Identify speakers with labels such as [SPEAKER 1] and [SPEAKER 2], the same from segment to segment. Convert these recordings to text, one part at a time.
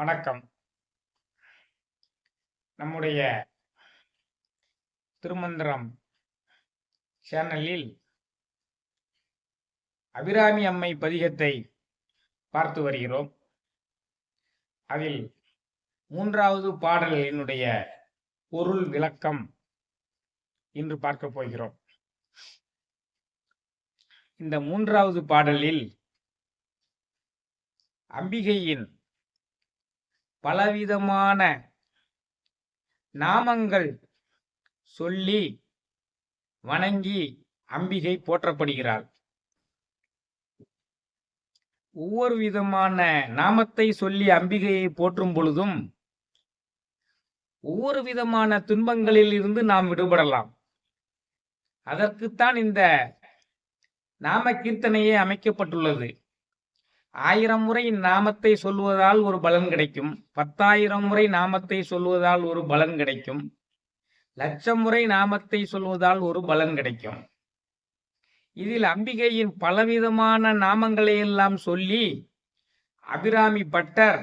[SPEAKER 1] வணக்கம். நம்முடைய திருமந்திரம் சேனலில் அபிராமி அம்மை பதிகத்தை பார்த்து வருகிறோம். அதில் மூன்றாவது பாடல் என்னுடைய பொருள் விளக்கம் இன்று பார்க்க போகிறோம். இந்த மூன்றாவது பாடலில் அம்பிகையின் பலவிதமான நாமங்கள் சொல்லி வணங்கி அம்பிகை போற்றப்படுகிறாள். ஒவ்வொரு விதமான நாமத்தை சொல்லி அம்பிகையை போற்றும் பொழுதும் ஒவ்வொரு விதமான துன்பங்களில் இருந்து நாம் விடுபடலாம். அதற்குத்தான் இந்த நாம கீர்த்தனையே அமைக்கப்பட்டுள்ளது. ஆயிரம் முறை நாமத்தை சொல்வதால் ஒரு பலன் கிடைக்கும். பத்தாயிரம் முறை நாமத்தை சொல்வதால் ஒரு பலன் கிடைக்கும். லட்சம் முறை நாமத்தை சொல்வதால் ஒரு பலன் கிடைக்கும். இதில் அம்பிகையின் பலவிதமான நாமங்களை எல்லாம் சொல்லி அபிராமி பட்டர்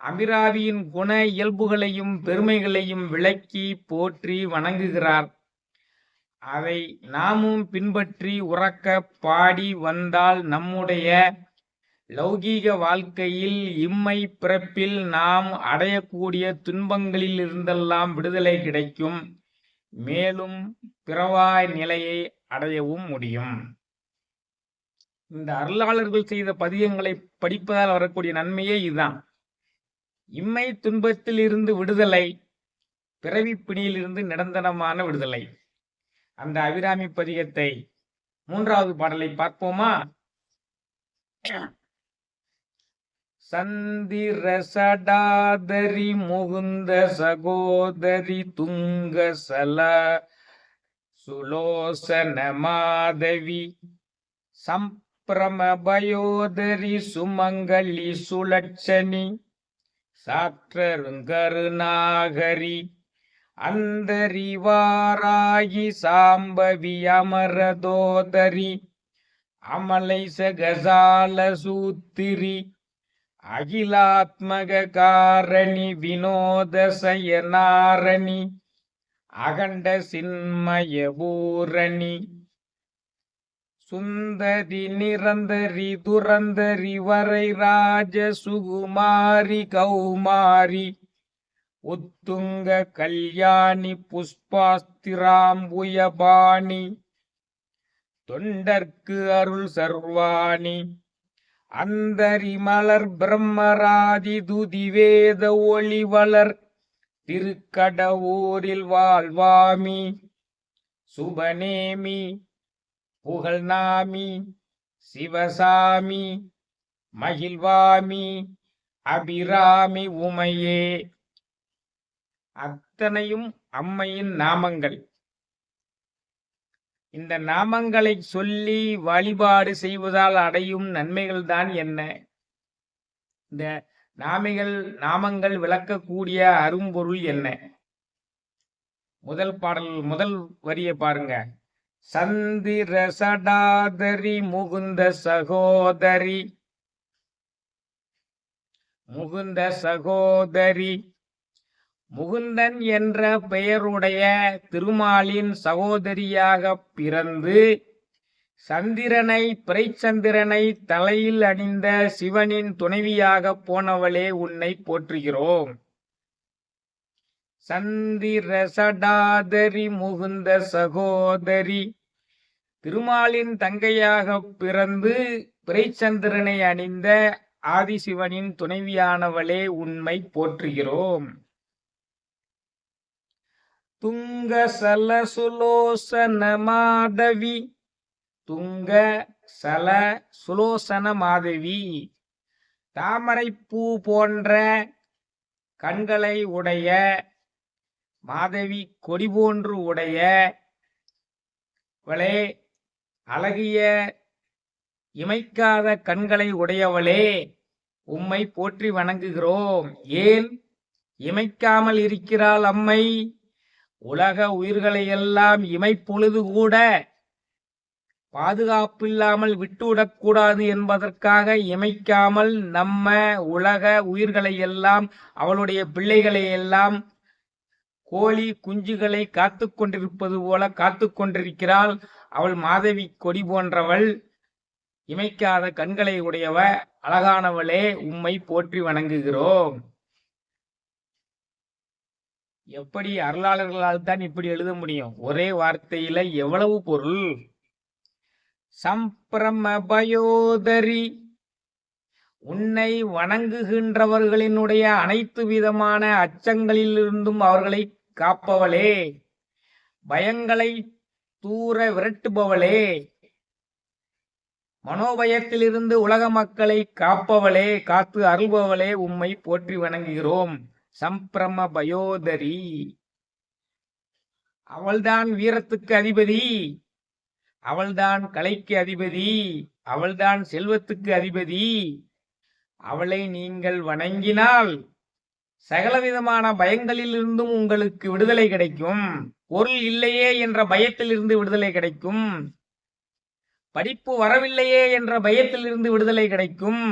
[SPEAKER 1] அபிராமியின் குண இயல்புகளையும் பெருமைகளையும் விளக்கி போற்றி வணங்குகிறார். அதை நாமும் பின்பற்றி உறக்க பாடி வந்தால் நம்முடைய லௌகீக வாழ்க்கையில் இம்மை பிறப்பில் நாம் அடையக்கூடிய துன்பங்களில் இருந்தெல்லாம் விடுதலை கிடைக்கும். மேலும் பிறவாய் நிலையை அடையவும் முடியும். இந்த அருளாளர்கள் செய்த பதியங்களை படிப்பதால் வரக்கூடிய நன்மையே இதுதான். இம்மை துன்பத்தில் இருந்து விடுதலை பிறவி பிணியிலிருந்து நிரந்தரமான விடுதலை. அந்த அபிராமி பதிகத்தை மூன்றாவது பாடலை பார்ப்போமா? சந்திர சடாதரி முகுந்த சகோதரி துங்க சல சுலோசன மாதவி சம்பிரமபயோதரி சுமங்கலி சுலட்சணி சாற்றருங்கருநாகரி அந்தரிவாராகி சாம்பவி அமரதோதரி அமலை சகசால சூத்திரி அகிலாத்மக காரணி வினோத சயனாரணி அகண்ட சின்மய பூரணி சுந்தரி நிரந்தரி துரந்தரி வரை ராஜ சுகுமாரி கௌமாரி உத்துங்க கல்யாணி புஷ்பாஸ்திராம்புயபாணி தொண்டர்க்கு அருள் சர்வாணி அந்தரிமலர் பிரம்மராதி துதி வேத ஒளி வளர் திருக்கடவூரில் வாழ்வாமி. சுபநேமி புகழ்நாமி சிவசாமி மகிழ்வாமி அபிராமி உமையே. அத்தனையும் அம்மையின் நாமங்கள். இந்த நாமங்களை சொல்லி வழிபாடு செய்வதால் அடையும் நன்மைகள் தான் என்ன? இந்த நாமிகள் நாமங்கள் விளக்கக்கூடிய அரும்பொருள் என்ன? முதல் பாடல் முதல் வரியை பாருங்க. சந்திர சடாதரி முகுந்த சகோதரி. முகுந்த சகோதரி. முகுந்தன் என்ற பெயருடைய திருமாலின் சகோதரியாக பிறந்து சந்திரனை பிறைச்சந்திரனை தலையில் அணிந்த சிவனின் துணைவியாக போனவளே உன்னை போற்றுகிறோம். சந்திர சடாதரி முகுந்த சகோதரி திருமாலின் தங்கையாக பிறந்து பிறைச்சந்திரனை அணிந்த ஆதிசிவனின் துணைவியானவளே உண்மை போற்றுகிறோம். துங்க சல சுலோசன மாதவி துங்க சல சுலோசன மாதவி தாமரை பூ போன்ற கண்களை உடைய மாதவி கொடி போன்று உடைய வளே அழகிய இமைக்காத கண்களை உடையவளே உம்மை போற்றி வணங்குகிறோம். ஏன்? இமைக்காமல் இருக்கிறாள் அம்மை. உலக உயிர்களை எல்லாம் இமைப்பொழுது கூட பாதுகாப்பில்லாமல் விட்டுவிடக்கூடாது என்பதற்காக இமைக்காமல் நம்ம உலக உயிர்களை எல்லாம் அவளுடைய பிள்ளைகளை எல்லாம் கோழி குஞ்சுகளை காத்து கொண்டிருப்பது போல காத்து கொண்டிருக்கிறாள். அவள் மாதவி கொடி போன்றவள். இமைக்காத கண்களை உடையவ அழகானவளே உம்மை போற்றி வணங்குகிறோம். எப்படி அருளாளர்களால் தான் இப்படி எழுத முடியும்? ஒரே வார்த்தையில எவ்வளவு பொருள்? சம்பிரமபயோதரி உன்னை வணங்குகின்றவர்களினுடைய அனைத்து விதமான அச்சங்களிலிருந்தும் அவர்களை காப்பவளே. பயங்களை தூர விரட்டுபவளே. மனோபயத்திலிருந்து உலக மக்களை காப்பவளே. காத்து அருள்பவளே. உம்மை போற்றி வணங்குகிறோம். சம்பிரம பயோதரி அவள்தான் வீரத்துக்கு அதிபதி. அவள்தான் கலைக்கு அதிபதி. அவள்தான் செல்வத்துக்கு அதிபதி. அவளை நீங்கள் வணங்கினால் சகலவிதமான பயங்களிலிருந்தும் உங்களுக்கு விடுதலை கிடைக்கும். பொருள் இல்லையே என்ற பயத்திலிருந்து விடுதலை கிடைக்கும். படிப்பு வரவில்லையே என்ற பயத்திலிருந்து விடுதலை கிடைக்கும்.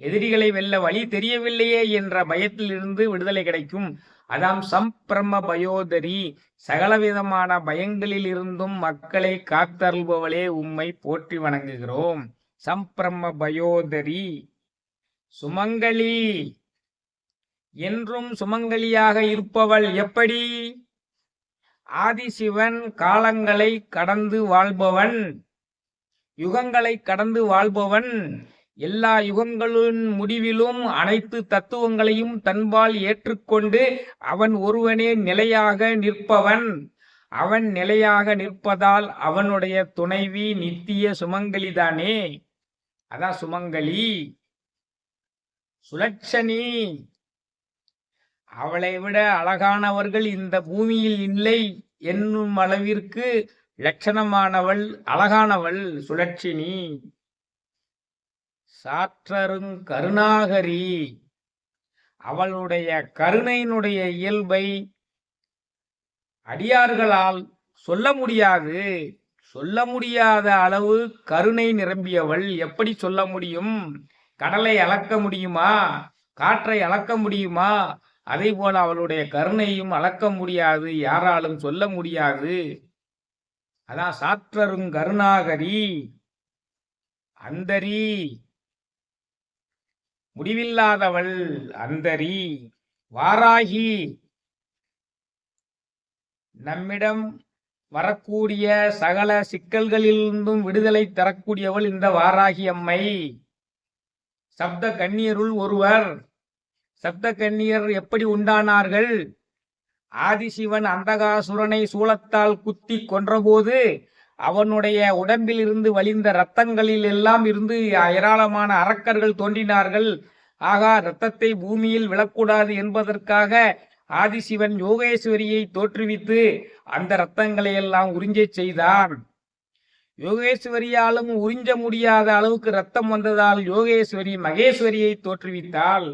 [SPEAKER 1] எதிரிகளை வெல்ல வழி தெரியவில்லையே என்ற பயத்திலிருந்து விடுதலை கிடைக்கும். அதாம் சம்பிரம பயோதரி சகலவிதமான பயங்களில் இருந்தும் மக்களை காத்தருள்பவளே உம்மை போற்றி வணங்குகிறோம். சம்பிரம பயோதரி சுமங்கலி என்றும் சுமங்கலியாக இருப்பவள் எப்படி? ஆதிசிவன் காலங்களை கடந்து வாழ்பவன் யுகங்களை கடந்து வாழ்பவன் எல்லா யுகங்களின் முடிவிலும் அனைத்து தத்துவங்களையும் தன்பால் ஏற்றுக்கொண்டு அவன் ஒருவனே நிலையாக நிற்பவன். அவன் நிலையாக நிற்பதால் அவனுடைய துணைவி நித்திய சுமங்கலிதானே. அதான் சுமங்கலி. சுலட்சணி. அவளை விட அழகானவர்கள் இந்த பூமியில் இல்லை என்னும் அளவிற்கு லட்சணமானவள் அழகானவள் சுலட்சினி சாற்றருங் கருணாகரி. அவளுடைய கருணையினுடைய இயல்பை அடியார்களால் சொல்ல முடியாது. சொல்ல முடியாத அளவு கருணை நிரம்பியவள் எப்படி சொல்ல முடியும்? கடலை அளக்க முடியுமா? காற்றை அளக்க முடியுமா? அதே போல அவளுடைய கருணையும் அளக்க முடியாது. யாராலும் சொல்ல முடியாது. அதான் சாற்றருங் கருணாகரி. அந்தரி. முடிவில்லாதவள் அந்தரி வாராகி. நம்மிடம் வரக்கூடிய சகல சிக்கல்களிலிருந்தும் விடுதலை தரக்கூடியவள் இந்த வாராகி அம்மை. சப்த கண்ணியருள் ஒருவர். சப்த கண்ணியர் எப்படி உண்டானார்கள்? ஆதிசிவன் அந்தகாசுரனை சூளத்தால் குத்தி கொன்றபோது அவனுடைய உடம்பில் இருந்து வழிந்த இரத்தங்களில் எல்லாம் இருந்து ஏராளமான அரக்கர்கள் தோன்றினார்கள். ஆகா இரத்தத்தை பூமியில் விழக்கூடாது என்பதற்காக ஆதிசிவன் யோகேஸ்வரியை தோற்றுவித்து அந்த இரத்தங்களை எல்லாம் உறிஞ்ச செய்தான். யோகேஸ்வரியாலும் உறிஞ்ச முடியாத அளவுக்கு ரத்தம் வந்ததால் யோகேஸ்வரி மகேஸ்வரியை தோற்றுவித்தாள்.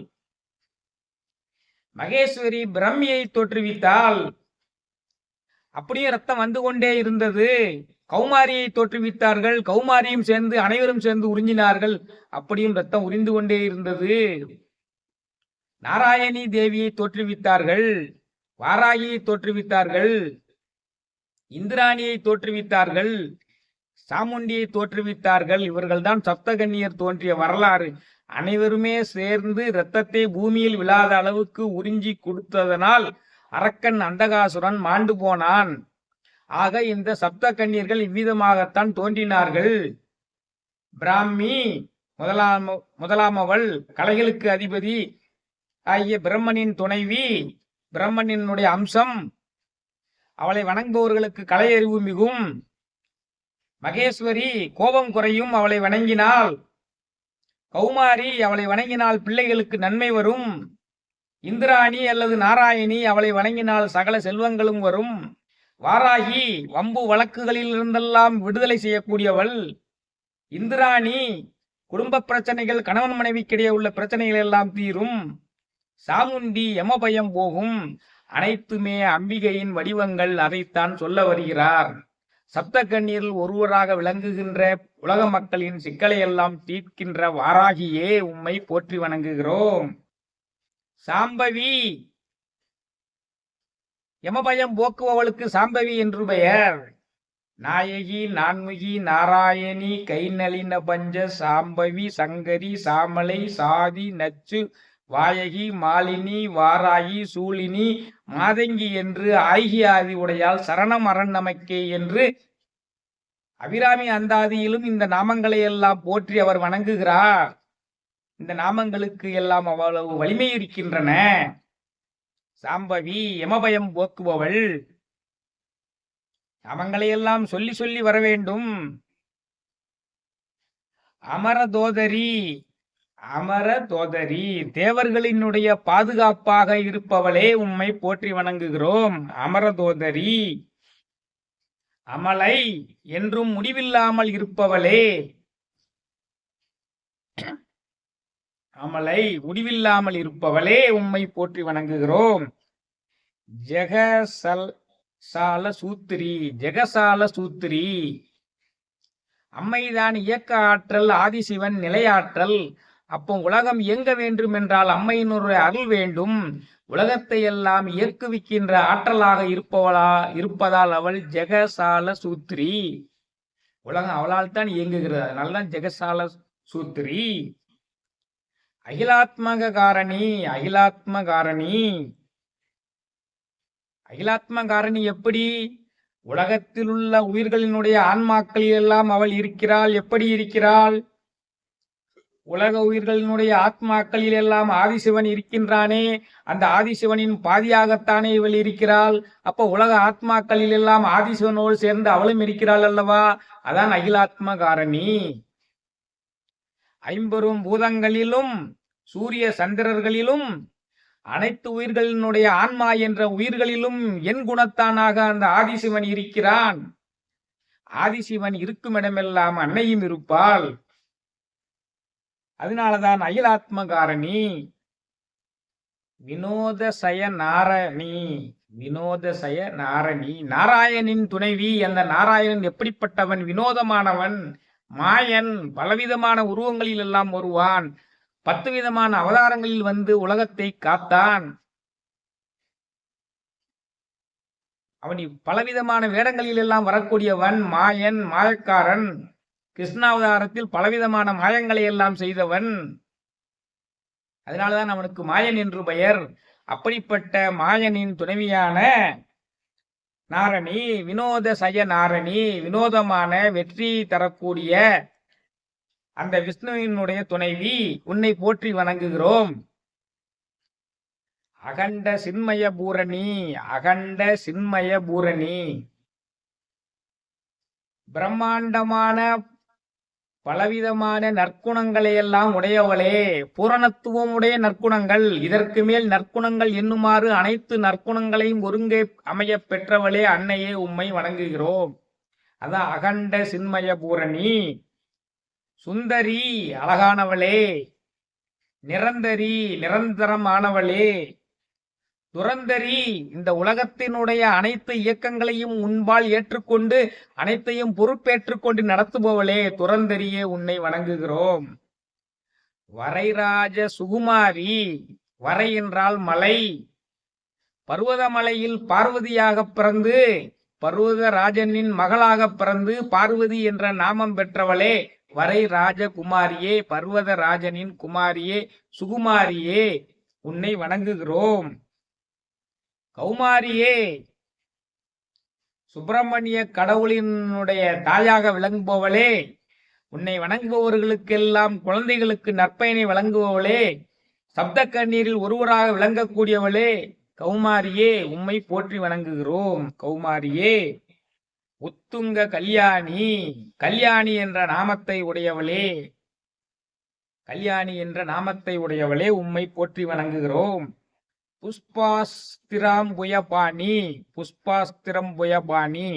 [SPEAKER 1] மகேஸ்வரி பிரம்மியை தோற்றுவித்தாள். அப்படியே ரத்தம் வந்து கொண்டே இருந்தது. கௌமாரியை தோற்றுவித்தார்கள். கௌமாரியும் சேர்ந்து அனைவரும் சேர்ந்து உறிஞ்சினார்கள். அப்படியும் ரத்தம் உறிந்து கொண்டே இருந்தது. நாராயணி தேவியை தோற்றுவித்தார்கள். வாராகியை தோற்றுவித்தார்கள். இந்திராணியை தோற்றுவித்தார்கள். சாமுண்டியை தோற்றுவித்தார்கள். இவர்கள்தான் சப்தகன்னியர் தோன்றிய வரலாறு. அனைவருமே சேர்ந்து இரத்தத்தை பூமியில் விழாத அளவுக்கு உறிஞ்சி கொடுத்ததனால் அரக்கன் அந்தகாசுரன் மாண்டு போனான். ஆக இந்த சப்த கண்ணீர்கள் இவ்விதமாகத்தான் தோன்றினார்கள். பிராமி முதலாம் முதலாமவள் கலைகளுக்கு அதிபதி ஆகிய பிரம்மனின் துணைவி பிரம்மனினுடைய அம்சம். அவளை வணங்குபவர்களுக்கு கலை அறிவு மிகும். மகேஸ்வரி கோபம் குறையும் அவளை வணங்கினால். கௌமாரி அவளை வணங்கினால் பிள்ளைகளுக்கு நன்மை வரும். இந்திராணி அல்லது நாராயணி அவளை வணங்கினால் சகல செல்வங்களும் வரும். வாராகி வம்பு வழக்குகளில் இருந்தெல்லாம் விடுதலை செய்யக்கூடியவள். இந்திராணி குடும்ப பிரச்சனைகள் கணவன் மனைவிக்கிடையே உள்ள பிரச்சனைகள் எல்லாம் தீரும். சாமுண்டி எமபயம் போகும். அனைத்துமே அம்பிகையின் வடிவங்கள் அதைத்தான் சொல்ல வருகிறார். சப்த கண்ணீரில் ஒருவராக விளங்குகின்ற உலக மக்களின் சிக்கலை எல்லாம் தீர்க்கின்ற வாராகியே உம்மை போற்றி வணங்குகிறோம். சாம்பவி யமபயம் போக்குபவளுக்கு சாம்பவி என்று பெயர். நாயகி நான்முகி நாராயணி கை நளின பஞ்ச சாம்பவி சங்கரி சாமலை சாதி நச்சு வாயகி மாலினி வாராகி சூலினி மாதங்கி என்று ஆகி ஆதி உடையால் சரணம் அரண் நமக்கே என்று அபிராமி அந்தாதியிலும் இந்த நாமங்களை எல்லாம் போற்றி அவர் வணங்குகிறார். இந்த நாமங்களுக்கு எல்லாம் அவ்வளவு வலிமை இருக்கின்றன. சாம்பவி யமபயம் போக்குபவள். அவங்களையெல்லாம் சொல்லி சொல்லி வர வேண்டும் அமரதோதரி அமரதோதரி தேவர்களினுடைய பாதுகாப்பாக இருப்பவளே உம்மை போற்றி வணங்குகிறோம். அமரதோதரி அமலை என்றும் முடிவில்லாமல் இருப்பவளே அமலை முடிவில்லாமல் இருப்பவளே உம்மை போற்றி வணங்குகிறோம். ஜெகசல் சால சூத்திரி ஜெகசால சூத்திரி. அம்மைதான் இயக்க ஆற்றல் ஆதிசிவன் நிலையாற்றல். அப்போ உலகம் இயங்க வேண்டும் என்றால் அம்மையினுடைய அருள் வேண்டும். உலகத்தை எல்லாம் இயக்குவிக்கின்ற ஆற்றலாக இருப்பவளா இருப்பதால் அவள் ஜெகசால சூத்திரி. உலகம் அவளால் தான் இயங்குகிறது அதனால்தான் ஜெகசால சூத்திரி. அகிலாத்மக காரணி அகிலாத்ம காரணி அகிலாத்ம காரணி எப்படி? உலகத்தில் உள்ள உயிர்களினுடைய ஆன்மாக்களில் எல்லாம் அவள் இருக்கிறாள். எப்படி இருக்கிறாள்? உலக உயிர்களினுடைய ஆத்மாக்களில் எல்லாம் ஆதிசிவன் இருக்கின்றானே. அந்த ஆதிசிவனின் பாதியாகத்தானே இவள் இருக்கிறாள். அப்போ உலக ஆத்மாக்களில் எல்லாம் ஆதிசிவனோடு சேர்ந்து அவளும் இருக்கிறாள் அல்லவா? அதான் அகிலாத்ம காரணி ஐம்பெரும் பூதங்களிலும் சூரிய சந்திரர்களிலும் அனைத்து உயிர்களினுடைய ஆன்மா என்ற உயிர்களிலும் என் குணத்தானாக அந்த ஆதிசிவன் இருக்கிறான். ஆதிசிவன் இருக்கும் இடமெல்லாம் அன்னையும் இருப்பாள். அதனாலதான் அகிலாத்ம காரணி வினோத சய நாரணி வினோத சய நாரணி நாராயணின் துணைவி அந்த நாராயணன் எப்படிப்பட்டவன்? வினோதமானவன். மாயன் பலவிதமான உருவங்களில் எல்லாம் வருவான். பத்து விதமான அவதாரங்களில் வந்து உலகத்தை காத்தான். அவன் பலவிதமான வேடங்களில் எல்லாம் வரக்கூடியவன் மாயன் மாயக்காரன். கிருஷ்ணாவதாரத்தில் பலவிதமான மாயங்களை எல்லாம் செய்தவன். அதனாலதான் அவனுக்கு மாயன் என்று பெயர். அப்படிப்பட்ட மாயனின் துணைவியான நாரணி வினோத சய நாரணி வினோதமான வெற்றி தரக்கூடிய அந்த விஷ்ணுவினுடைய துணைவி உன்னை போற்றி வணங்குகிறோம். அகண்ட சின்மய பூரணி அகண்ட சின்மய பூரணி. பிரம்மாண்டமான பலவிதமான நற்குணங்களை எல்லாம் உடையவளே. பூரணத்துவம் உடைய நற்குணங்கள். இதற்கு மேல் நற்குணங்கள் என்னுமாறு அனைத்து நற்குணங்களையும் ஒருங்கே அமைய பெற்றவளே அன்னையே உம்மை வணங்குகிறோம். அதான் அகண்ட சின்மய பூரணி. சுந்தரி அழகானவளே. நிரந்தரி நிரந்தரமானவளே. துரந்தரி இந்த உலகத்தினுடைய அனைத்து இயக்கங்களையும் உன்பால் ஏற்றுக்கொண்டு அனைத்தையும் பொறுப்பேற்றுக்கொண்டு நடத்துபவளே துரந்தரியே உன்னை வணங்குகிறோம். வரைராஜ சுகுமாரி வரை என்றால் மலை. பர்வதமலையில் பார்வதியாக பிறந்து பர்வதராஜனின் மகளாக பிறந்து பார்வதி என்ற நாமம் பெற்றவளே வரை ராஜகுமாரியே பர்வதராஜனின் குமாரியே சுகுமாரியே உன்னை வணங்குகிறோம். கௌமாரியே சுப்பிரமணிய கடவுளினுடைய தாயாக விளங்குபவளே உன்னை வணங்குபவர்களுக்கெல்லாம் குழந்தைகளுக்கு நற்பயனை வழங்குபவளே சப்த கண்ணீரில் ஒருவராக விளங்கக்கூடியவளே கௌமாரியே உம்மை போற்றி வணங்குகிறோம். கௌமாரியே உத்துங்க கல்யாணி கல்யாணி என்ற நாமத்தை உடையவளே கல்யாணி என்ற நாமத்தை உடையவளே உம்மை போற்றி வணங்குகிறோம். புஷ்பாஸ்திரம் புயபாணி புஷ்பாஸ்திரம் புயபாணி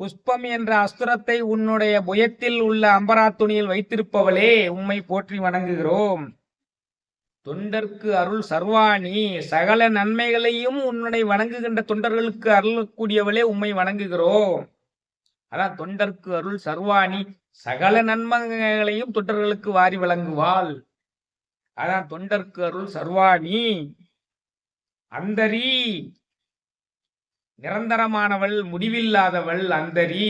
[SPEAKER 1] புஷ்பம் என்ற அஸ்திரத்தை உன்னுடைய புயத்தில் உள்ள அம்பரா துணியில் வைத்திருப்பவளே உம்மை போற்றி வணங்குகிறோம். தொண்டர்க்கு அருள் சர்வாணி சகல நன்மைகளையும் உன்னை வணங்குகின்ற தொண்டர்களுக்கு அருளக்கூடியவளே உம்மை வணங்குகிறோம். அதான் தொண்டர்க்கு அருள் சர்வாணி சகல நன்மங்களையும் தொண்டர்களுக்கு வாரி வழங்குவாள். அதான் தொண்டர்க்கு அருள் சர்வாணி. அந்தரி. நிரந்தரமானவள் முடிவில்லாதவள் அந்தரி.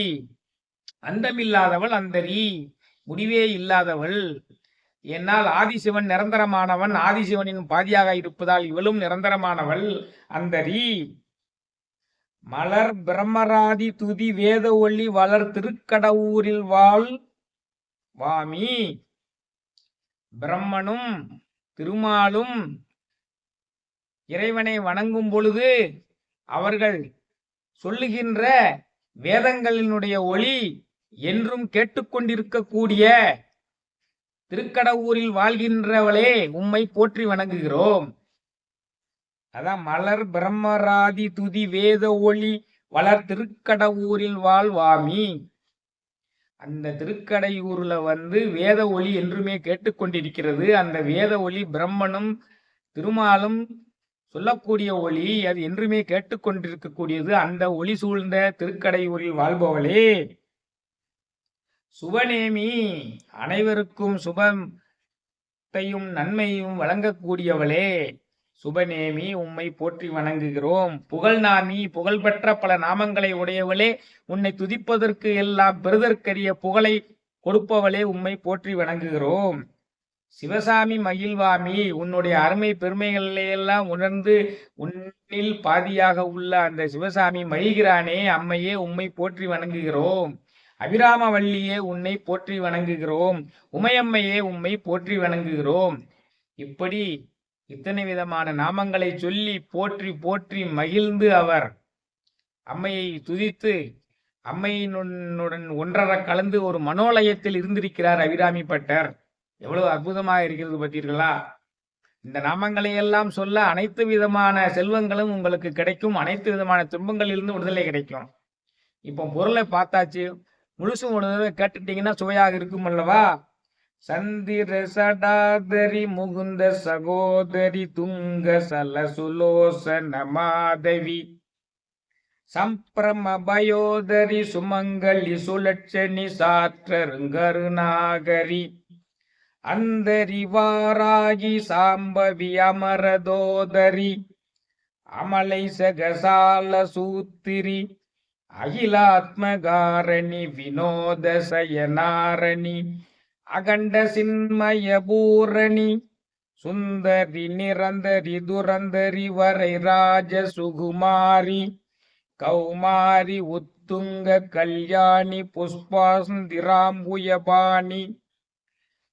[SPEAKER 1] அந்தமில்லாதவள் அந்தரி. முடிவே இல்லாதவள். என்னால் ஆதிசிவன் நிரந்தரமானவன் ஆதிசிவனின் பாதியாக இருப்பதால் இவளும் நிரந்தரமானவள் அந்தரி. மலர் பிரம்மராதி துதி வேத ஒளி வளர் திருக்கடவுரில் வாழ் வாமி. பிரம்மனும் திருமாலும் இறைவனை வணங்கும் பொழுது அவர்கள் சொல்லுகின்ற வேதங்களினுடைய ஒளி என்றும் கேட்டுக்கொண்டிருக்கக்கூடிய திருக்கடவுரில் வாழ்கின்றவளே உம்மை போற்றி வணங்குகிறோம். அதான் மலர் பிரம்மராதி துதி வேத ஒளி வளர் திருக்கடவுரில் வாழ்வாமி. அந்த திருக்கடையூர்ல வந்து வேத ஒளி என்றுமே கேட்டுக்கொண்டிருக்கிறது. அந்த வேத ஒளி பிரம்மனும் திருமாலும் சொல்லக்கூடிய ஒளி அது என்றுமே கேட்டுக்கொண்டிருக்கக்கூடியது அந்த ஒளி சூழ்ந்த திருக்கடையூரில் வாழ்பவளே. சுபநேமி அனைவருக்கும் சுபத்தையும் நன்மையும் வழங்கக்கூடியவளே. சுபநேமி உம்மை போற்றி வணங்குகிறோம். புகழ் நாமி புகழ்பெற்ற பல நாமங்களை உடையவளே. உன்னை துதிப்பதற்கு எல்லாம் பெறுதற்கரிய புகழை கொடுப்பவளே. உம்மை போற்றி வணங்குகிறோம். சிவசாமி மகிழ்வாமி உன்னுடைய அருமை பெருமைகளையெல்லாம் உணர்ந்து உன்னில் பாதியாக உள்ள அந்த சிவசாமி மகிழ்கிறானே அம்மையே உம்மை போற்றி வணங்குகிறோம். அபிராம வள்ளியே உன்னை போற்றி வணங்குகிறோம். உமையம்மையே உம்மை போற்றி வணங்குகிறோம். இப்படி இத்தனை விதமான நாமங்களை சொல்லி போற்றி போற்றி மகிழ்ந்து அவர் அம்மையை துதித்து அம்மையினுடன் ஒன்றரை கலந்து ஒரு மனோலயத்தில் இருந்திருக்கிறார் அபிராமி பட்டர். எவ்வளவு அற்புதமாக இருக்கிறது பார்த்தீர்களா? இந்த நாமங்களை எல்லாம் சொல்ல அனைத்து விதமான செல்வங்களும் உங்களுக்கு கிடைக்கும். அனைத்து விதமான துன்பங்களிலிருந்து விடுதலை கிடைக்கும். இப்போ பொருளை பார்த்தாச்சு. முழுசும் ஒரு தடவை கேட்டுட்டீங்கன்னா சுவையாக இருக்கும் அல்லவா? சந்திர சடாதரி முகுந்த சகோதரி துங்க சலசுலோசன மாதவி. சம்பிரம பயோதரி சுமங்கலி சுலட்சணி சாற்றருங்கருநாகரி அந்தரிவாராகி சாம்பவி அமரதோதரி அமலை சகசால சூத்திரி அகிலாத்மகாரணி வினோத சயனாரணி அகண்ட சின்மய பூரணி சுந்தரி நிரந்தரி துரந்தரி வரை ராஜ சுகுமாரி கௌமாரி உத்துங்க கல்யாணி புஷ்பாந்திராம்புயபாணி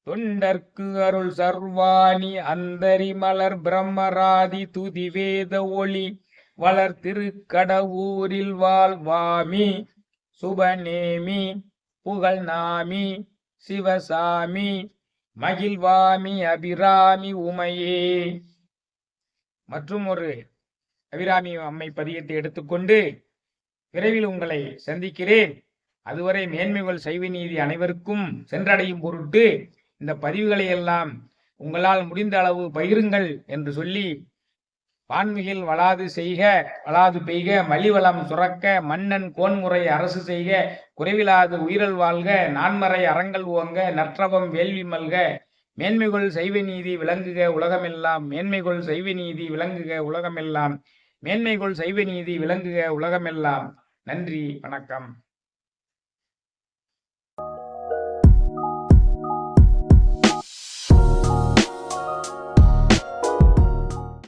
[SPEAKER 1] தொண்டர்க்கு அருள் சர்வாணி அந்தரி மலர் பிரம்மராதி துதி வேத ஒளி வளர் திருக்கடவூரில் வாழ்வாமி சுபநேமி புகழ் நாமி சிவசாமி மகிழ்வாமி அபிராமி உமையே. மற்றும் ஒரு அபிராமி அம்மை பதியத்தை எடுத்துக்கொண்டு விரைவில் உங்களை சந்திக்கிறேன். அதுவரை மேன்மைகள் சைவ நீதி அனைவருக்கும் சென்றடையும் பொருட்டு இந்த பதிவுகளை எல்லாம் உங்களால் முடிந்த அளவு பகிருங்கள் என்று சொல்லி பான்மிகில் வளாது செய்க வளாது பெய்க மலிவளம் சுரக்க மன்னன் கோன்முறை அரசு செய்க குறைவிலாது உயிரல் வாழ்க நான்மறை அறங்கள் ஓங்க நற்றவம் வேள்வி மல்க மேன்மைகொள் செய்வ நீதி விளங்குக உலகமெல்லாம் மேன்மைகொள் செய்வ நீதி விளங்குக உலகமெல்லாம் மேன்மைகொள் செய்வ நீதி விளங்குக உலகமெல்லாம். நன்றி வணக்கம்.